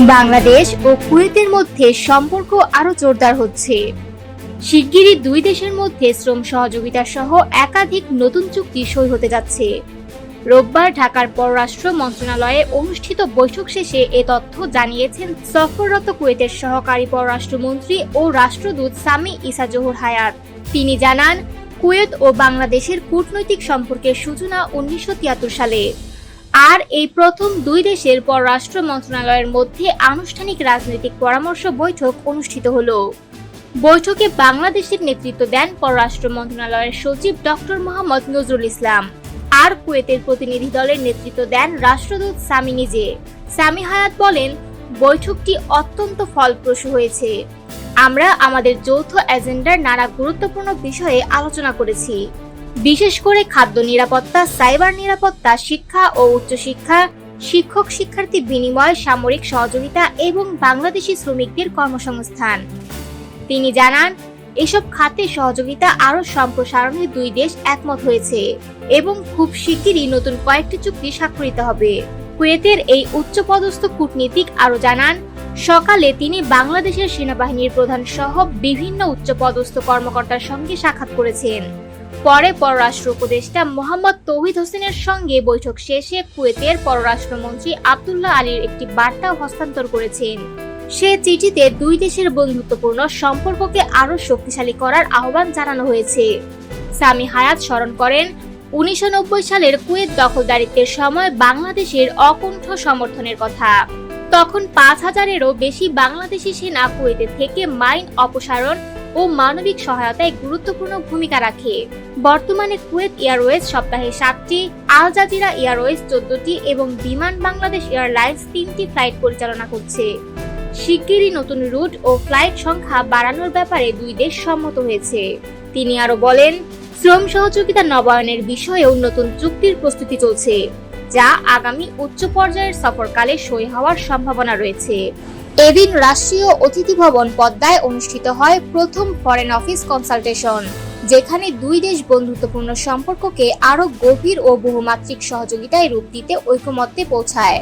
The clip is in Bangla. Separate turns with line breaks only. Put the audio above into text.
বাংলাদেশ ও কুয়েতের মধ্যে সম্পর্ক আরও জোরদার হচ্ছে। শিগগিরই দুই দেশের মধ্যে শ্রম সহযোগিতা সহ একাধিক নতুন চুক্তি সই হতে যাচ্ছে। রোববার ঢাকার পররাষ্ট্র মন্ত্রণালয়ে অনুষ্ঠিত বৈঠক শেষে এ তথ্য জানিয়েছেন সফররত কুয়েতের সহকারী পররাষ্ট্রমন্ত্রী ও রাষ্ট্রদূত সামি ইসা জহুর হায়াত। তিনি জানান, কুয়েত ও বাংলাদেশের কূটনৈতিক সম্পর্কের সূচনা উনিশশো তিয়াত্তর সালে। আর এই প্রথম দুই দেশের পররাষ্ট্র মন্ত্রণালয়ের মধ্যে আনুষ্ঠানিক রাজনৈতিক পরামর্শ বৈঠক অনুষ্ঠিত হলো। বৈঠকে বাংলাদেশের নেতৃত্ব দেন পররাষ্ট্র মন্ত্রণালয়ের সচিব ডক্টর মোহাম্মদ নজরুল ইসলাম। আর কুয়েতের প্রতিনিধি দলের নেতৃত্ব দেন রাষ্ট্রদূত সামি নিজে। সামি হায়াত বলেন, বৈঠকটি অত্যন্ত ফলপ্রসূ হয়েছে। আমরা আমাদের যৌথ এজেন্ডার নানা গুরুত্বপূর্ণ বিষয়ে আলোচনা করেছি। বিশেষ করে খাদ্য নিরাপত্তা, সাইবার নিরাপত্তা, শিক্ষা ও উচ্চশিক্ষা, শিক্ষক শিক্ষার্থী বিনিময়, সামরিক সহযোগিতা এবং বাংলাদেশি শ্রমিকদের কর্মসংস্থান। তিনি জানান, এসব খাতে সহযোগিতা আরও সম্প্রসারণে দুই দেশ একমত হয়েছে এবং খুব শিগগিরই নতুন কয়েকটি চুক্তি স্বাক্ষরিত হবে। কুয়েতের এই উচ্চপদস্থ কূটনীতিক আরও জানান, সকালে তিনি বাংলাদেশের সেনাবাহিনীর প্রধান সহ বিভিন্ন উচ্চপদস্থ কর্মকর্তার সঙ্গে সাক্ষাৎ করেছেন। পরে পররাষ্ট্র উপদেষ্টা মোহাম্মদ তৌহিদ হোসেনের সঙ্গে বৈঠক শেষে কুয়েতের পররাষ্ট্রমন্ত্রী আব্দুল্লাহ আলীর একটি বার্তা হস্তান্তর করেছেন। সে চিঠিতে দুই দেশের বন্ধুত্বপূর্ণ সম্পর্ককে আরও শক্তিশালী করার আহ্বান জানানো হয়েছে। সামি হায়াত স্মরণ করেন, উনিশশো নব্বই সালের কুয়েত দখলদারিত্বের সময় বাংলাদেশের অকুণ্ঠ সমর্থনের কথা। তখন পাঁচ হাজারেরও বেশি বাংলাদেশি সেনা কুয়েতে থেকে মাইন অপসারণ ও মানবিক সহায়তায় গুরুত্বপূর্ণ ভূমিকা রাখে। বর্তমানে কুয়েত এয়ারওয়েজ সপ্তাহে সাতটি, আল জাজিরা এয়ারওয়েজ চোদ্দটি এবং বিমান বাংলাদেশ এয়ারলাইন্স তিনটি ফ্লাইট পরিচালনা করছে। শিগগিরই নতুন রুট ও ফ্লাইট সংখ্যা বাড়ানোর ব্যাপারে দুই দেশ সম্মত হয়েছে। তিনি আরও বলেন, শ্রম সহযোগিতা নবায়নের বিষয়েও নতুন চুক্তির প্রস্তুতি চলছে, যা আগামী উচ্চ পর্যায়ের সফরকালে সই হওয়ার সম্ভাবনা রয়েছে। এদিন রাষ্ট্রীয় অতিথি ভবন পদ্মায় অনুষ্ঠিত হয় প্রথম ফরেন অফিস কনসালটেশন যেখানে দুই দেশ বন্ধুত্বপূর্ণ সম্পর্ককে আরও গভীর ও বহুমাত্রিক সহযোগিতায় রূপ দিতে ঐকমত্যে পৌঁছায়।